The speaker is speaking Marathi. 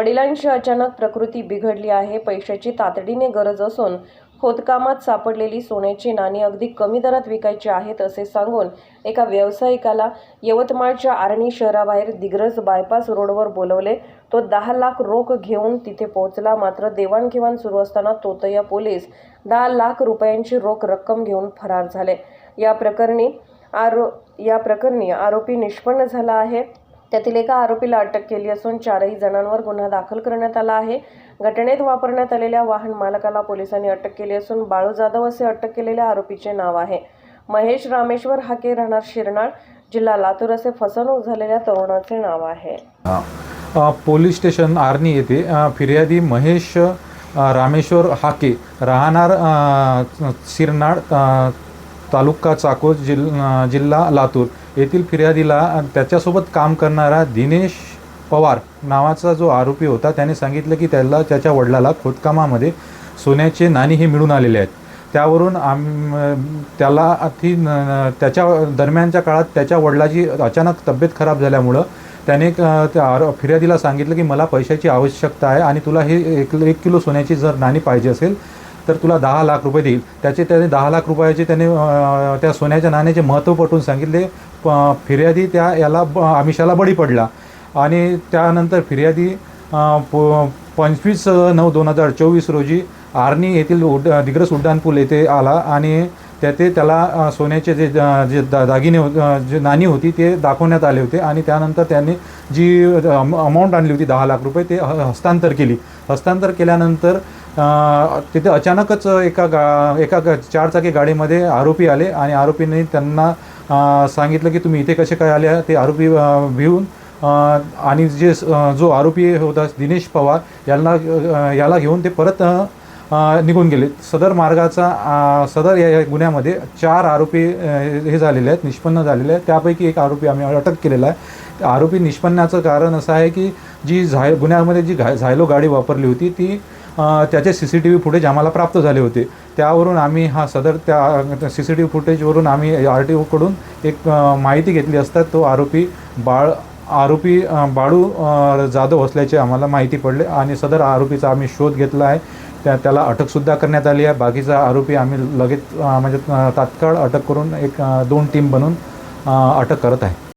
वडिलांशी अचानक प्रकृती बिघडली आहे. पैशाची तातडीने गरज असून खोदकामात सापडलेली सोन्याची नाणी अगदी कमी दरात विकायची आहेत असे सांगून एका व्यावसायिकाला यवतमाळच्या आर्णी शहराबाहेर दिग्रज बायपास रोडवर बोलवले. तो दहा लाख रोख घेऊन तिथे पोहोचला. मात्र देवाणघेवाण सुरू असताना तोतया पोलीस दहा लाख रुपयांची रोख रक्कम घेऊन फरार झाले. या प्रकरणी आरो या प्रकरणी आरोपी निष्पन्न झाला आहे. त्यातील एका आरोपीला अटक केली असून चारही जणांवर गुन्हा दाखल करण्यात आला आहे. घटनेत वापरण्यात आलेल्या वाहन मालकाला पोलिसांनी अटक केली असून बाळू जाधव असे अटक केलेल्या आरोपीचे नाव आहे. महेश रामेश्वर हाके राहणार शिरनाळ जिल्हा लातूर असे फसवणूक झालेल्या तरुणाचे नाव आहे. पोलीस स्टेशन आर्नी येथे फिर्यादी महेश रामेश्वर हाके राहणार शिरनाळ तालुका चाकोर जिल जिल्हा लातूर. येथील फिर्यादीला त्याच्यासोबत काम करणारा दिनेश पवार नावाचा जो आरोपी होता त्याने सांगितलं की त्याला त्याच्या वडिलाला खोदकामामध्ये सोन्याचे नाणी हे मिळून आलेले आहेत. त्यावरून आम त्याला ती न- त्याच्या दरम्यानच्या काळात त्याच्या वडिलाची अचानक तब्येत खराब झाल्यामुळं त्याने त्या आरो फिर्यादीला सांगितलं की मला पैशाची आवश्यकता आहे आणि तुला हे एक एक किलो सोन्याची जर नाणी पाहिजे असेल तर तुला दहा लाख रुपये देईल. त्याचे त्याने दहा लाख रुपयाचे त्याने त्या सोन्याच्या नाण्याचे महत्त्व पटवून सांगितले. प- फिर्यादी त्या याला ब- आमिषाला बळी पडला. आणि त्यानंतर फिर्यादी प- पंचवीस नऊ दोन हजार चोवीस रोजी आर्नी येथील उड दिग्रस उड्डाणपूल येथे आला आणि त्याते त्याला सोन्याचे जे जे दा दागिने जे नाणी होती ते दाखवण्यात आले होते आणि त्यानंतर त्यांनी जी अमाऊंट आणली होती दहा लाख रुपये ते ह- हस्तांतर केली. हस्तांतर केल्यानंतर तिथे अचानकच एका गा एका चारचाकी गाडीमध्ये आरोपी आले आणि आरोपींनी त्यांना सांगितलं की तुम्ही इथे कसे काय आले ते आरोपी भिवून आणि जे जो आरोपी होता दिनेश पवार यांना याला घेऊन ते परत निघून गेले. सदर मार्गाचा सदर या या गुन्ह्यामध्ये चार आरोपी हे झालेले आहेत निष्पन्न झालेले आहेत. त्यापैकी एक आरोपी आम्ही अटक केलेला आहे. आरोपी निष्पन्नाचं कारण असं आहे की जी झाय गुन्ह्यामध्ये जी घाय झायलो गाडी वापरली होती ती त्याचे C C T V footage आम्हाला प्राप्त झाले होते. त्यावरून आम्ही हा सदर त्या सी सी टी व्ही फुटेजवरून आम्ही आर टी ओकडून एक माहिती घेतली असता तो आरोपी बाळ आरोपी बाळू जाधव असल्याचे आम्हाला माहिती पडले आणि सदर आरोपीचा आम्ही शोध घेतला आहे. त्या त्याला अटकसुद्धा करण्यात आली आहे. बाकीचा आरोपी आम्ही लगेच म्हणजे तात्काळ अटक करून एक दोन टीम बनवून अटक करत आहे.